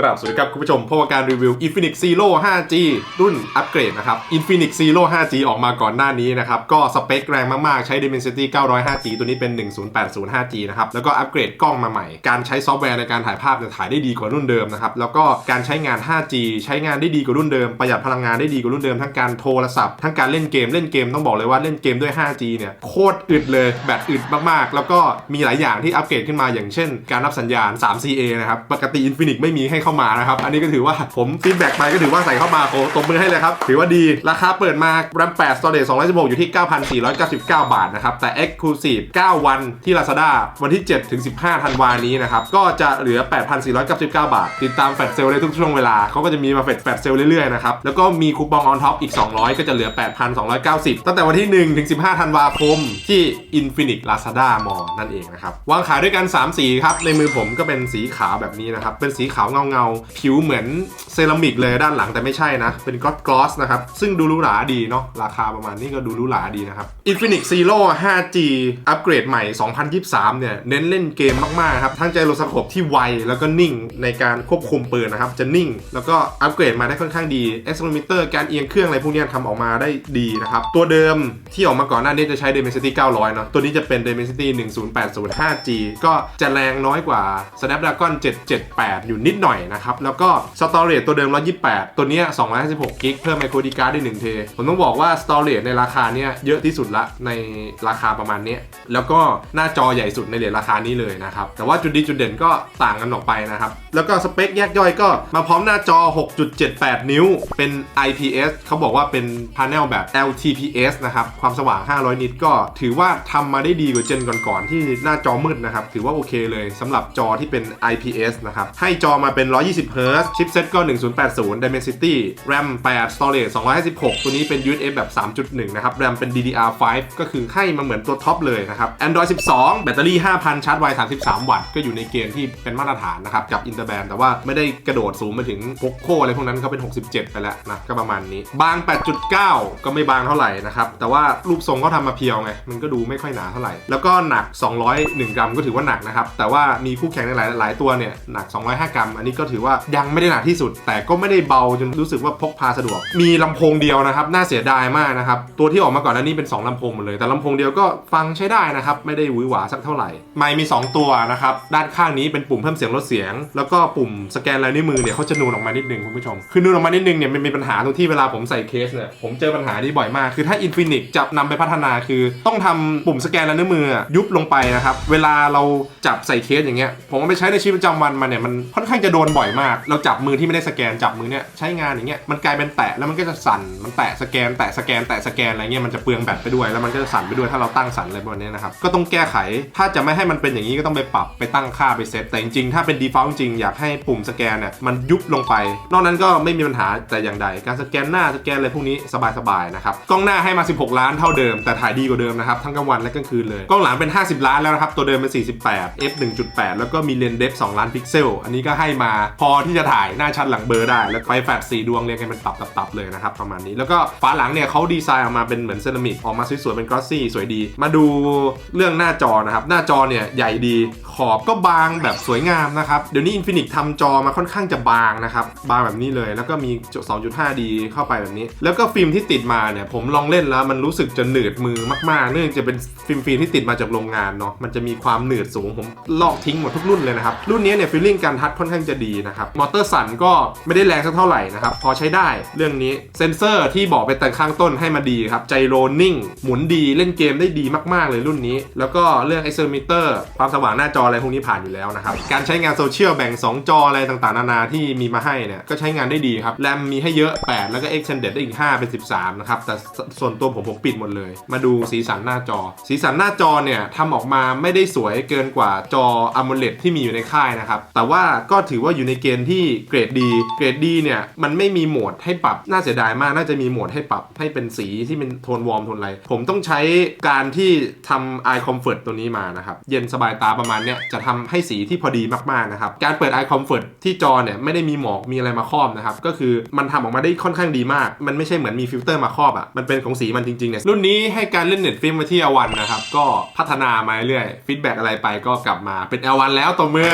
กราบสวัสดีครับคุณผู้ชมพบกับการรีวิว Infinix Zero 5G รุ่นอัปเกรดนะครับ Infinix Zero 5G ออกมาก่อนหน้านี้นะครับ ก็สเปคแรงมากๆ ใช้ Dimensity 900 5G ตัวนี้เป็น 1080 5G นะครับ แล้วก็อัปเกรดกล้องมาใหม่ การใช้ซอฟต์แวร์ในการถ่ายภาพเนี่ยถ่ายได้ดีกว่ารุ่นเดิมนะครับ แล้วก็การใช้งาน 5G ใช้งานได้ดีกว่ารุ่นเดิม ประหยัดพลังงานได้ดีกว่ารุ่นเดิม ทั้งการโทรศัพท์ ทั้งการเล่นเกม เล่นเกมต้องบอกเลยว่าเล่นเกมด้วย 5G เนี่ยโคตรอึดเลย แบตอึดมากๆ แล้วก็มีหลายอย่างที่อัปเกรดขึ้นมาอย่างเช่น การรับสัญญาณ 3CA นะครับ ปกติ Infinix ไม่มีให้เข้ามานะครับ อันนี้ก็ถือว่าผมฟีดแบ็กไปก็ถือว่าใส่เข้ามาโอ้ตบมือให้เลยครับ ถือว่าดี ราคาเปิดมา RAM 8 Storage 216อยู่ที่ 9,499 บาทนะครับ แต่ Exclusive 9 วันที่ Lazada วันที่ 7 ถึง 15 ธันวานี้นะครับ ก็จะเหลือ 8,499 บาท ติดตามแฟลชเซลได้ทุกช่วงเวลาเขาก็จะมีมาแฟลชแฟลชเซลเรื่อยๆนะครับ แล้วก็มีคูปองออนท็อปอีก 200 ก็จะเหลือ 8,290 ตั้งแต่วันที่ 1 ถึง 15 ธันวาคมที่ Infinix Lazada Mall นั่นเองนะครับวางขายด้วยกัน 3 สีครับในมือผมก็เป็นสีขาวแบบนี้นะครับเป็นสีขาวเงาๆผิวเหมือนเซรามิกเลยด้านหลังแต่ไม่ใช่นะ เป็นกลอสกลอสนะครับ ซึ่งดูรูหราดีเนาะราคาประมาณนี้ก็ดูรูหราดีนะครับ Infinix Zero 5G อัปเกรดใหม่ 2023 เนี่ย เน้นเล่นเกมมาก ๆ ครับ ทั้งใจโรสโคปที่ไว แล้วก็นิ่งในการควบคุมปืนนะครับ จะนิ่ง แล้วก็อัปเกรดมาได้ค่อนข้างดี accelerometer การเอียงเครื่องอะไรพวกนี้ทำออกมาได้ดีนะครับ ตัวเดิมที่ออกมาก่อนหน้านี้จะใช้ Dimensity 900 เนาะตัวนี้จะเป็น Dimensity 1080 5G ก็จะแรงน้อยกว่า Snapdragon 778 อยู่นิดหน่อยนะครับ แล้วก็ Storage ตัวเดิม 128 ตัวเนี้ย256กิกเพิ่ม micro SD card ได้1เทผมต้องบอกว่า Storage ในราคาเนี้ยเยอะที่สุดละในราคาประมาณนี้แล้วก็หน้าจอใหญ่สุดในเหรียญราคานี้เลยนะครับ แต่ว่าจุดดีจุดเด่นก็ต่างกันออกไปนะครับ แล้วก็สเปคแยกย่อยก็มาพร้อมหน้าจอ 6.78 นิ้ว เป็น IPS เขาบอกว่าเป็นพาเนลแบบ LTPS นะครับ ความสว่าง 500 นิตก็ถือว่าทำมาได้ดีกว่าเจนก่อนๆที่หน้าจอมืดนะครับ ถือว่าโอเคเลยสำหรับจอที่เป็น IPS นะครับ ให้จอมาเป็น120 Hz ชิปเซ็ตก็ 1080 Dimensity RAM 8 Storage 256 ตัวนี้เป็น USB แบบ 3.1 นะครับ RAM เป็น DDR5 ก็คือให้มาเหมือนตัวท็อปเลยนะครับ Android 12 แบตเตอรี่ 5,000 ชาร์จไว 33 วัตต์ ก็อยู่ในเกณฑ์ที่เป็นมาตรฐานนะครับ กับ Interband แต่ว่าไม่ได้กระโดดสูงมาถึง Poco อะไรพวกนั้นเขาเป็น 67 ไปแล้วนะ ก็ประมาณนี้ บาง 8.9 ก็ไม่บางเท่าไหร่นะครับ แต่ว่ารูปทรงเขาทำมาเพียวไง มันก็ดูไม่ค่อยหนาเท่าไหร่ แล้วก็หนัก 201 กรัมก็ถือว่าหนักนะครับ แต่ว่ามีคู่แข่งในหลายหลายตัวเนี่ยหนัก 205 กรัม อันนี้ก็ถือว่ายังไม่ได้หนักที่สุด แต่ก็ไม่ได้เบาจนรู้สึกว่าพกพาสะดวก มีลำโพงเดียวนะครับ น่าเสียดายมากนะครับ ตัวที่ออกมาก่อนหน้านี้เป็น 2ลำโพงหมดเลย แต่ลำโพงเดียวก็ฟังใช้ได้นะครับ ไม่ได้หวือหวาสักเท่าไหร่ ไมค์มี 2 ตัวนะครับ ด้านข้างนี้เป็นปุ่มเพิ่มเสียงลดเสียง แล้วก็ปุ่มสแกนลายนิ้วมือเนี่ยเขาจะนูนออกมานิดนึงคุณผู้ชม คือนูนออกมานิดนึงเนี่ยมันมีปัญหาตรงที่เวลาผมใส่เคสเนี่ยผมเจอปัญหานี้บ่อยมาก คือถ้า Infinix จะนำไปพัฒนาคือ ต้องทำปุ่มสแกนลายนิ้วมือยุบลงไปนะครับ เวลาเราจับใส่เคสอย่างเงี้ย ผมไปใช้ในชีวิตประจำวันมาเนี่ยมันค่อนข้างจะโดนบ่อยมาก เราจับมือที่ไม่ได้สแกนจับมือเนี่ยใช้งานอย่างเงี้ยมันกลายเป็นแตะแล้วมันก็จะสั่นมันแตะสแกนแตะสแกนแตะสแกนอะไรเงี้ยมันจะเปลืองแบตไปด้วยแล้วมันก็จะสั่นไปด้วยถ้าเราตั้งสั่นอะไรแบบนี้นะครับก็ต้องแก้ไขถ้าจะไม่ให้มันเป็นอย่างนี้ก็ต้องไปปรับไปตั้งค่าไปเซตแต่จริงๆถ้าเป็น default จริงอยากให้ปุ่มสแกนเนี่ยมันยุบลงไป นอกนั้นก็ไม่มีปัญหาแต่อย่างใดการสแกนหน้าสแกนอะไรพวกนี้สบายๆนะครับกล้องหน้าให้มา 16 ล้านเท่าเดิม แต่ถ่ายดีกว่าเดิมนะครับทั้งกลางวันและกลางคืนเลยกล้องหลังเป็น 50 ล้านแล้วนะครับตัวเดิมเป็น 48 f 1.8 แล้วก็มีเลนส์เดฟ2ล้านพิกเซลอันนี้ก็ให้มาพอที่จะถ่ายหน้าชัดหลังเบลอร์ได้ แล้วไฟแฟลชสีดวงเรียงกันเป็นตับๆๆเลยนะครับประมาณนี้ แล้วก็ฝาหลังเนี่ยเขาดีไซน์ออกมาเป็นเหมือนเซรามิกออกมาสวยๆเป็นกลอสซี่สวยดี มาดูเรื่องหน้าจอนะครับหน้าจอเนี่ยใหญ่ดี ขอบก็บางแบบสวยงามนะครับ เดี๋ยวนี้ Infinix ทำจอมาค่อนข้างจะบางนะครับ บางแบบนี้เลย แล้วก็มี 2.5D เข้าไปแบบนี้ แล้วก็ฟิล์มที่ติดมาเนี่ย ผมลองเล่นแล้วมันรู้สึกจะหนืดมือมากๆ เนื่องจากเป็นฟิล์มฟิล์มที่ติดมาจากโรงงานเนาะ มันจะมีความหนืดสูง ผมลอกทิ้งหมดทุกรุ่นเลยนะครับ รุ่นนี้เนี่ยฟีลลิ่งการทัชค่อนข้างจะดีนะครับ มอเตอร์สั่นก็ไม่ได้แรงสักเท่าไหร่นะครับ พอใช้ได้ เรื่องนี้ เซนเซอร์ที่บอกไปแต่ข้างต้นให้มาดีครับไจโรนิ่ง หมุนดี เล่นเกมได้ดีมาก ๆ เลยรุ่นนี้ แล้วก็เรื่อง accelerometer ความสว่างหน้าจออะไรพวกนี้ผ่านอยู่แล้วนะครับ การใช้งานโซเชียลแบ่ง 2 จออะไรต่างๆ นานาที่มีมาให้เนี่ยก็ใช้งานได้ดีครับ แรมมีให้เยอะ 8 แล้วก็ extended ได้อีก 5 เป็น 13 นะครับ แต่ส่วนตัวผมผมปิดหมดเลย มาดูสีสันหน้าจอ สีสันหน้าจอเนี่ยทำออกมาไม่ได้สวยเกินกว่าจอ AMOLED ที่มีอยู่ในค่ายนะครับแต่ว่าก็ถือว่าอยู่ในเกณฑ์ที่เกรดดี เกรดดีเนี่ยมันไม่มีโหมดให้ปรับน่าเสียดายมากน่าจะมีโหมดให้ปรับให้เป็นสีที่เป็นโทนวอร์มโทนอะไรผมต้องใช้การที่ทำ Eye Comfort ตัวนี้มานะครับเย็นสบายตาประมาณเนี้ยจะทำให้สีที่พอดีมากๆนะครับ การเปิด Eye Comfort ที่จอเนี่ยไม่ได้มีหมอกมีอะไรมาครอบนะครับ ก็คือมันทำออกมาได้ค่อนข้างดีมาก มันไม่ใช่เหมือนมีฟิลเตอร์มาครอบอะ่ะ มันเป็นของสีมันจริงๆเนี่ย รุ่นนี้ให้การเล่นเน็ตฟิล์มมาที่อวันนะครับ ก็พัฒนามาเรื่อยฟีดแบ็กอะไรไปก็กลับมาเป็นอวันแล้วตัวมือ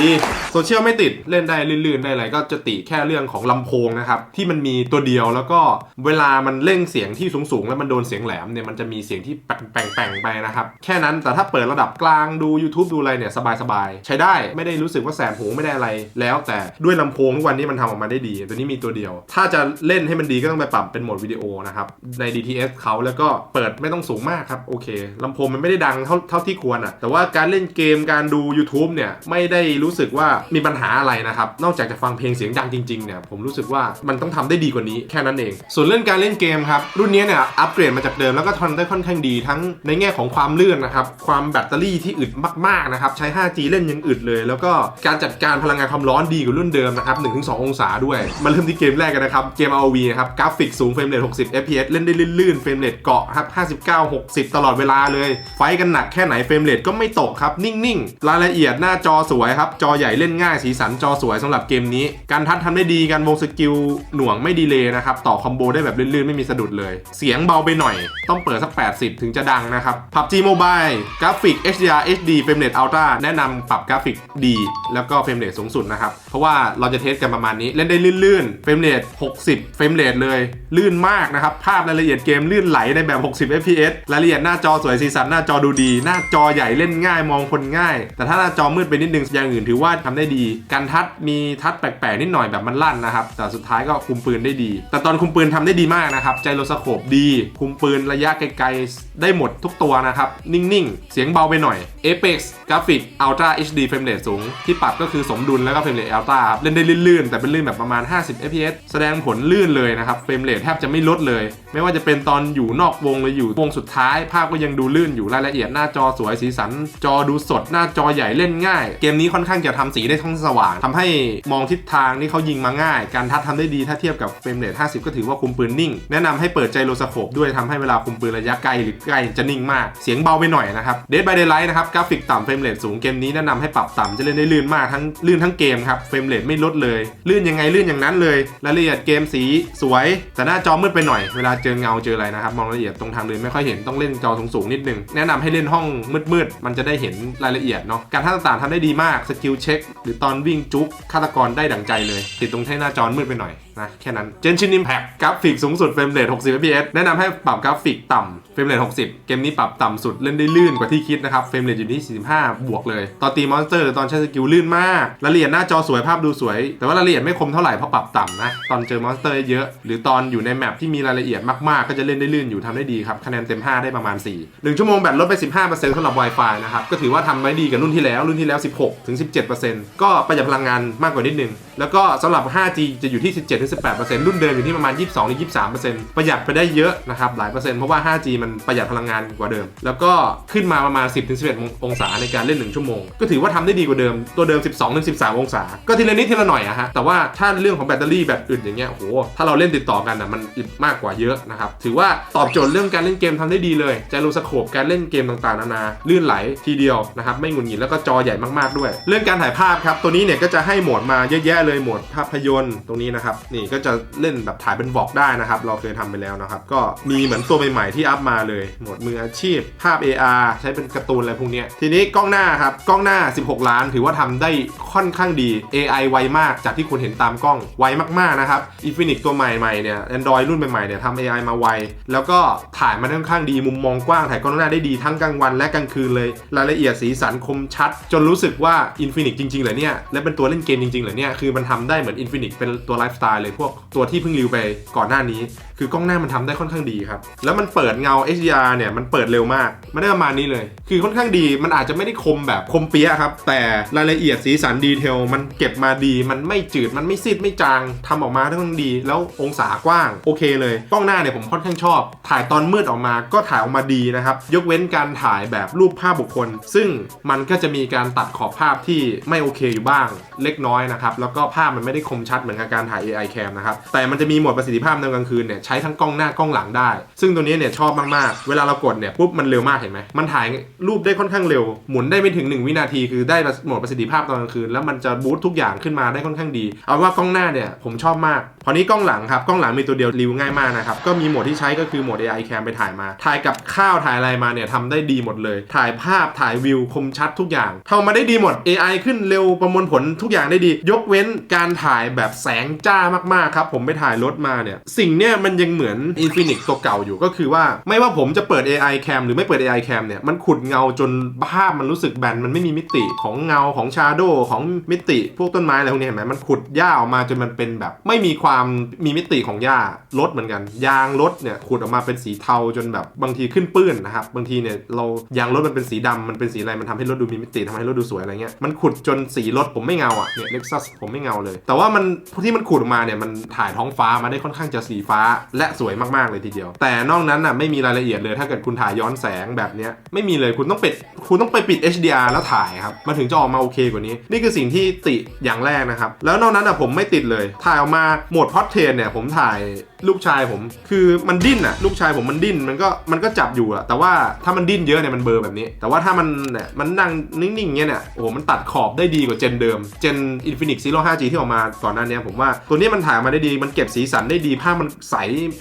ดีโซเชียลไม่ติดเล่นได้ลื่นๆได้อะไรก็จะติแค่เรื่องของลำโพงนะครับ ที่มันมีตัวเดียวแล้วก็เวลามันเร่งเสียงที่สูงๆ แล้วมันโดนเสียงแหลมเนี่ยมันจะมีเสียงที่แป่งๆไปนะครับ แค่นั้นแต่ถ้าเปิดระดับกลางดู YouTube ดูอะไรเนี่ยสบายๆ ใช้ได้ไม่ได้รู้สึกว่าแสบหูไม่ได้อะไร แล้วแต่ด้วยลำโพงทุกวันนี้มันทำออกมาได้ดี ตัวนี้มีตัวเดียว ถ้าจะเล่นให้มันดีก็ต้องไปปรับเป็นโหมดวิดีโอนะครับใน DTS เขาแล้วก็เปิดไม่ต้องสูงมากครับโอเคลำโพงมันไม่ได้ดังเท่าเท่าที่ควรอะแต่ว่าการเล่นเกมการดู YouTube เนี่ยไม่ได้รู้สึกว่ามีปัญหาอะไรนะครับ นอกจากจะฟังเพลงเสียงดังจริงๆเนี่ยผมรู้สึกว่ามันต้องทำได้ดีกว่านี้แค่นั้นเอง ส่วนเรื่องการเล่นเกมครับ รุ่นนี้เนี่ยอัปเกรดมาจากเดิมแล้วก็ทำได้ค่อนข้างดีทั้งในแง่ของความลื่นนะครับ ความแบตเตอรี่ที่อึดมากๆนะครับใช้ 5G เล่นยังอึดเลย แล้วก็การจัดการพลังงานความร้อนดีกว่ารุ่นเดิมนะครับ1-2 องศาด้วย มาเริ่มที่เกมแรกกันนะครับเกม ROV นะครับกราฟิกสูงเฟรมเรท60 fps เล่นได้ลื่นๆเฟรมเรทเกาะครับ59 60 ตลอดเวลาเลย ไฟกันหนักแค่ไหนเฟรมเรทก็ไม่ตกครับนิ่งๆ รายละเอียดหน้าจอสวยครับจอใหญ่เล่นง่ายสีสันจอสวยสำหรับเกมนี้ การทัดทำได้ดีการวงสกิลหน่วงไม่ดีเลยนะครับ ต่อคอมโบได้แบบลื่นๆ ไม่มีสะดุดเลย เสียงเบาไปหน่อย ต้องเปิดสัก 80 ถึงจะดังนะครับ PUBG Mobile กราฟิก HDR HD เฟรมเรท Ultra แนะนำปรับกราฟิกดี แล้วก็เฟรมเรทสูงสุดนะครับ เพราะว่าเราจะเทสกันประมาณนี้เล่นได้ลื่นๆเฟรมเรท60 เฟรมเรทเลย ลื่นมากนะครับภาพรายละเอียดเกมลื่นไหลในแบบ 60 fps รายละเอียดหน้าจอสวยสีสันหน้าจอดูดี หน้าจอใหญ่เล่นง่ายมองคนง่าย แต่ถ้าหน้าจอมืดไปนิดนึงอย่างอื่นถือว่าทำได้ดี การทัดมีทัดแปลกๆนิดหน่อยแบบมันลั่นนะครับ แต่สุดท้ายก็คุมปืนได้ดี แต่ตอนคุมปืนทำได้ดีมากนะครับ ใจโรสโคปดี คุมปืนระยะไกลๆ ได้หมดทุกตัวนะครับ นิ่งๆ เสียงเบาไปหน่อย Apex กราฟิก Ultra HD เฟรมเรทสูง ที่ปรับก็คือสมดุลแล้วก็เฟรมเรท Ultra ครับ เล่นได้ลื่นๆ แต่เป็นลื่นแบบประมาณ 50 fps แสดงผลลื่นเลยนะครับเฟรมเรทแทบจะไม่ลดเลย ไม่ว่าจะเป็นตอนอยู่นอกวงหรืออยู่วงสุดท้าย ภาพก็ยังดูลื่นอยู่รายละเอียดหน้าจอสวยสีสัน จอดูสดหน้าจอใหญ่เล่นง่าย เกมนี้ค่อนข้างจะทำสีได้ทั้งสว่างทำให้มองทิศทางที่เขายิงมาง่าย การทัดทำได้ดีถ้าเทียบกับเฟรมเรท50 ก็ถือว่าคุมปืนนิ่ง แนะนำให้เปิดใจโรสโคปด้วยทำให้เวลาคุมปืนระยะไกลหรือใกล้จะนิ่งมาก เสียงเบาไปหน่อยนะครับ Dead by Daylight นะครับกราฟิกต่ำเฟรมเรทสูงเกมนี้แนะนำให้ปรับต่ำจะเล่นได้ลื่นมากทั้งลื่นทั้งเกมครับเฟรมเรทไม่ลดเลยลื่นยังไงลื่นอย่างนั้นเลยรายละเอียดเกมสีสวย แต่หน้าจอมืดไปหน่อยเวลาเจอเงาเจออะไรนะครับมองรายละเอียดตรงทางเดินไม่ค่อยเห็นต้องเล่นจอสูงๆนิดนึงแนะนำให้เล่นห้องมืดๆมันจะได้เห็นรายละเอียดเนาะการท่าต่างๆทำได้ดีมากสกิลเช็ค หรือตอนวิ่งจุ๊กฆาตกรได้ดั่งใจเลย ติดตรงที่หน้าจอมืดไปหน่อยนะแค่นั้นเจนชินอิมแพคกราฟิกสูงสุดเฟรมเรท60 fps แนะนำให้ปรับกราฟิกต่ำเฟรมเรท60 เกมนี้ปรับต่ำสุดเล่นได้ลื่นกว่าที่คิดนะครับเฟรมเรทอยู่ที่ 45 บวกเลย ตอนตีมอนสเตอร์หรือตอนใช้สกิลลื่นมากรายละเอียดหน้าจอสวยภาพดูสวย แต่ว่ารายละเอียดไม่คมเท่าไหร่เพราะปรับต่ำนะตอนเจอมอนสเตอร์เยอะ หรือตอนอยู่ในแมปที่มีรายละเอียดมากๆ ก็จะเล่นได้ลื่นอยู่ทำได้ดีครับคะแนนเต็ม 5 ได้ประมาณ 4 1 ชั่วโมงแบตลดไป 15%สำหรับ Wi-Fi นะครับก็ถือว่าทำไว้ดีกับรุ่นที่แล้วรุ่นที่แล้ว 16ถึง17%ก็ประหยัดพลังงานมากกว่านิดนึง แล้วก็สำหรับ 5G จะอยู่ที่ 17-18%รุ่นเดิมอยู่ที่ประมาณ 22-23%ประหยัดไปได้เยอะนะครับหลายเปอร์เซ็นต์เพราะว่า 5G มันประหยัดพลังงานกว่าเดิม แล้วก็ขึ้นมาประมาณ 10-11 องศาในการเล่น 1 ชั่วโมง ก็ถือว่าทำได้ดีกว่าเดิม ตัวเดิม 12-13 องศา ก็ทีละนิดทีละหน่อยอะฮะ แต่ว่าถ้าเรื่องของแบตเตอรี่แบตอึดอย่างเงี้ยโห ถ้าเราเล่นติดต่อกันอะมันอึดมากกว่าเยอะนะครับ ถือว่าตอบโจทย์เรื่องการเล่นเกมทำได้ดีเลยใจรูสโคปการเล่นเกมต่างๆนานา ลื่นไหลทีเดียวนะครับ ไม่หงุดหงิดแล้วก็จอใหญ่มากๆด้วยเรื่องการถ่ายภาพครับ ตัวนี้เนี่ยก็จะให้โหมดมาเยอะแยะเลยโหมดภาพยนตร์ตรงนี้นะครับ นี่ก็จะเล่นแบบถ่ายเป็นวอกได้นะครับ เราเคยทำไปแล้วนะครับ ก็มีเหมือนตัวใหม่ๆที่อัพมาเลย โหมดมืออาชีพ ภาพ AR ใช้เป็นการ์ตูนอะไรพวกนี้ ทีนี้กล้องหน้าครับ กล้องหน้า 16 ล้าน ถือว่าทำได้ค่อนข้างดี AI ไวมาก จากที่คุณเห็นตามกล้อง ไวมากๆนะครับ Infinix ตัวใหม่ๆเนี่ย Android รุ่นใหม่ๆเนี่ยทำ AI มาไว แล้วก็ถ่ายมาค่อนข้างดีมุมมองกว้างถ่ายกล้องหน้าได้ดีทั้งกลางวันและกลางคืนเลย รายละเอียดสีสันคมชัด จนรู้สึกว่าอินฟินิกจริงๆเหรอเนี่ย และเป็นตัวเล่นเกมจริงๆเหรอเนี่ย คือมันทำได้เหมือนอินฟินิกเป็นตัวไลฟ์สไตล์เลยพวกตัวที่เพิ่งรีวิวไปก่อนหน้านี้ คือกล้องหน้ามันทำได้ค่อนข้างดีครับ แล้วมันเปิดเงา HDR เนี่ยมันเปิดเร็วมากไม่ได้ประมาณนี้เลย คือค่อนข้างดีมันอาจจะไม่ได้คมแบบคมเปียครับ แต่รายละเอียดสีสันดีเทลมันเก็บมาดี มันไม่จืดมันไม่ซีดไม่จางทำออกมาได้ค่อนข้างดี แล้วองศากว้างโอเคเลยกล้องหน้าเนี่ยผมค่อนข้างชอบ ถ่ายตอนมืดออกมาก็ถ่ายออกมาดีนะครับยกเว้นการถ่ายแบบรูปภาพบุคคล ซึ่งมันก็จะมีการตัดขอบภาพที่ไม่โอเคอยู่บ้างเล็กน้อยนะครับแล้วก็ภาพมันไม่ได้คมชัดเหมือนกับการถ่าย AI cam นะครับแต่มันจะมีโหมดประสิทธิภาพในกลางคืนเนี่ยใช้ทั้งกล้องหน้ากล้องหลังได้ ซึ่งตัวนี้เนี่ยชอบมากๆ เวลาเรากดเนี่ยปุ๊บมันเร็วมากเห็นไหมมันถ่ายรูปได้ค่อนข้างเร็ว หมุนได้ไม่ถึง 1 วินาทีคือได้โหมดประสิทธิภาพตอนกลางคืน แล้วมันจะบูตทุกอย่างขึ้นมาได้ค่อนข้างดี เอาว่ากล้องหน้าเนี่ยผมชอบมาก พอนี้กล้องหลังครับ กล้องหลังมีตัวเดียวรีวิวง่ายมากนะครับ ก็มีโหมดที่ใช้ก็คือโหมด AI cam ไปถ่ายมา ถ่ายกับข้าวถ่ายอะไรมาเนี่ยทำได้ดีหมดเลย ถ่ายภาพถ่ายวิวคมชัดทุกอย่างทำมาได้ดีหมด AI ขึ้นเร็วประมวลผลทุกอย่างได้ดี ยกเว้นการถ่ายแบบแสงจ้ามากๆครับผมไปถ่ายรถมาเนี่ยสิ่งเนี้ยมันยังเหมือน Infinix ตัวเก่าอยู่ก็คือว่าไม่ว่าผมจะเปิด AI cam หรือไม่เปิด AI cam เนี่ยมันขุดเงาจนภาพมันรู้สึกแบนมันไม่มีมิติของเงาของชาโดของมิติ พวกต้นไม้อะไรพวกนี้เห็นไหมมันขุดหญ้าออกมาจนมันเป็นแบบ ไม่มีความมีมิติของหญ้ารถเหมือนกัน ยางรถเนี่ยขุดออกมาเป็นสีเทาจนแบบบางทีขึ้นปื้นนะครับบางทีเนี่ยเรายางรถมันเป็นสีดำมันเป็นสีอะไรมันทำให้รถดูมีมิติทำให้รถดูสวยอะไรเงี้ยมันขุดจนสีรถผมไม่เงาอะเนี่ยเล็กซัสผมไม่เงาเลย แต่ว่ามันที่มันขุดออกมาเนี่ยมันถ่ายท้องฟ้ามาได้ค่อนข้างจะสีฟ้าและสวยมากๆเลยทีเดียว แต่นอกนั้นน่ะไม่มีรายละเอียดเลย ถ้าเกิดคุณถ่ายย้อนแสงแบบนี้ไม่มีเลยคุณต้องปิดคุณต้องไปปิด HDR แล้วถ่ายครับมันถึงจะออกมาโอเคกว่านี้ นี่คือสิ่งที่ติอย่างแรกนะครับแล้วนอกนั้นอะผมไม่ติดเลย ถ่ายออกมาโหมดพอดเทนเนี่ยผมถ่ายลูกชายผมคือมันดิ้นอะลูกชายผมมันดิ้นมันก็มันก็จับอยู่อะแต่ว่าถ้ามันดิ้นเยอะเนี่ยมันเบอร์แบบนี้ แต่ว่าถ้ามันเนี่ยมันนั่งนิ่งๆเงี้ยเนี่ยโอ้โหมันตัดขอบได้ดีกว่าเจนเดิมเจน Infinix Zero 5G ที่ออกมาก่อนหน้านี้ผมว่าตัวนี้มันถ่ายมาได้ดี มันเก็บสีสันได้ดีภาพมันใส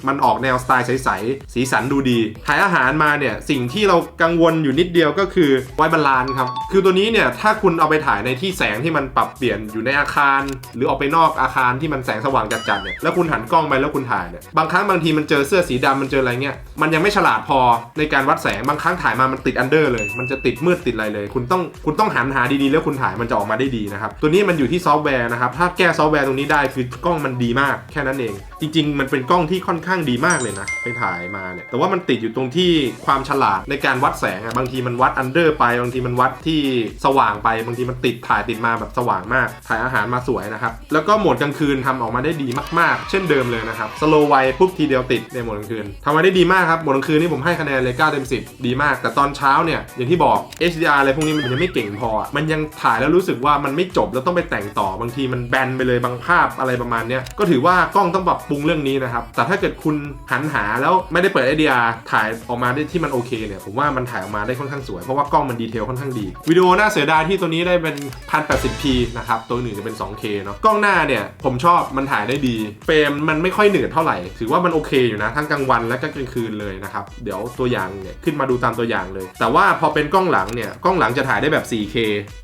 มันออกแนวสไตล์ใสๆสีสันดูดีถ่ายอาหารมาเนี่ยสิ่งที่เรากังวลอยู่นิดเดียวก็คือไวบาลานครับคือตัวนี้เนี่ยถ้าคุณเอาไปถ่ายในที่แสงที่มันปรับเปลี่ยนอยู่ในอาคาร หรือออกไปนอกอาคารที่มันแสงสว่างจัดๆเนี่ยแล้วคุณหันกล้องไปแล้วคุณถ่ายเนี่ยบางครั้งบางทีมันเจอเสื้อสีดำมันเจออะไรเงี้ยมันยังไม่ฉลาดพอในการวัดแสงบางครั้งถ่ายมามันติดอันเดอร์เลย มันจะติดมืดติดอะไรเลย คุณต้องคุณต้องหันหาดีๆแล้วคุณถ่ายมันจะออกมาได้ดีนะครับตัวนี้มันอยู่ที่ซอฟต์แวร์นะครับถ้าแก้ซอฟต์แวร์ตรงนี้ได้คือกล้องมันดีมากแค่นั้นเอง จริง ๆ มันเป็นกล้องที่ค่อนข้างดีมากเลยนะไปถ่ายมาเนี่ยแต่ว่ามันติดอยู่ตรงที่ความฉลาดในการวัดแสงอะบางทีมันวัดอันเดอร์ไปบางทีมันวัดที่สว่างไปบางทีมันติดถ่ายติดมาแบบสว่างมาก ถ่ายอาหารมาสวยนะครับแล้วก็โหมดกลางคืนทำออกมาได้ดีมากๆ เช่นเดิมเลยนะครับสโลไวปุ๊บทีเดียวติดในหมดกลางคืนทำมาได้ดีมากครับหมดกลางคืนนี่ผมให้คะแนนเลย9เต็ม10 ดีมาก แต่ตอนเช้าเนี่ยอย่างที่บอก HDR อะไรพวกนี้มันยังไม่เก่งพอ มันยังถ่ายแล้วรู้สึกว่ามันไม่จบแล้วต้องไปแต่งต่อบางทีมันแบนไปเลยบางภาพอะไรประมาณเนี้ยก็ถือว่ากล้องต้องปรับปรุงเรื่องนี้นะครับแต่ถ้าเกิดคุณหันหาแล้วไม่ได้เปิด HDR ถ่ายออกมาได้ที่มันโอเคเนี่ยผมว่ามันถ่ายออกมาได้ค่อนข้างสวยเพราะว่ากล้องมันดีเทลค่อนข้างดีวิดีโอน่าเสียดายที่ตัวนี้ได้เป็น 1080p นะครับตัวอื่นจะเป็น 2K เนาะกล้องหน้าเนี่ยผมชอบมันถ่ายได้ดีเฟรมมันไม่ค่อยเหนืดเท่าไหร่ ถือว่ามันโอเคอยู่นะ ทั้งกลางวันและก็กลางคืนเลยนะครับ เดี๋ยวตัวอย่างเนี่ยขึ้นมาดูตามตัวอย่างเลย แต่ว่าพอเป็นกล้องหลังเนี่ย กล้องหลังจะถ่ายได้แบบ 4K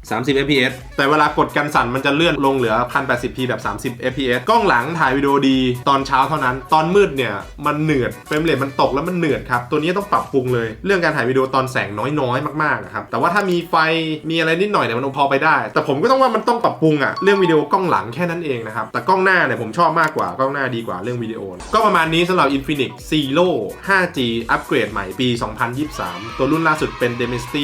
30 fps แต่เวลากดกันสั่นมันจะเลื่อนลงเหลือ 1080p แบบ 30 fps กล้องหลังถ่ายวิดีโอดีตอนเช้าเท่านั้น ตอนมืดเนี่ยมันเหนืดเฟรมเรทมันตกแล้วมันเหนืดครับ ตัวนี้ต้องปรับปรุงเลย เรื่องการถ่ายวิดีโอตอนแสงน้อยๆ มากๆอะครับ แต่ว่าถ้ามีไฟมีอะไรนิดหน่อยเนี่ยมันพอไปได้ แต่ผมก็ต้องว่ามันต้องปรับปรุงอะเรื่องวิดีโอกล้องหลังแค่นั้นเองนะครับ แต่กล้องหน้าเนี่ยผมชอบมากกว่ากล้องหน้าดีกว่าเรื่องวิดีโอก็ประมาณนี้สำหรับ Infinix Zero 5G อัปเกรดใหม่ปี 2023 ตัวรุ่นล่าสุดเป็น Dimensity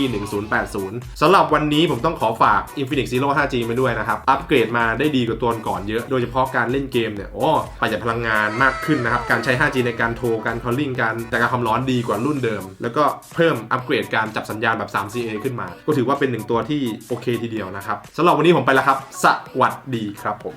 1080 สำหรับวันนี้ผมต้องขอฝาก Infinix Zero 5G มาด้วยนะครับ อัปเกรดมาได้ดีกว่าตัวก่อนเยอะ โดยเฉพาะการเล่นเกมเนี่ย โอ้ ประหยัดพลังงานมากขึ้นนะครับ การใช้ 5G ในการโทร การ calling การจัดการความร้อนดีกว่ารุ่นเดิม แล้วก็เพิ่มอัปเกรดการจับสัญญาณแบบ 3CA ขึ้นมา ก็ถือว่าเป็นหนึ่งตัวที่โอเคทีเดียวนะครับสำหรับวันนี้ผมไปแล้วครับ สวัสดีครับผม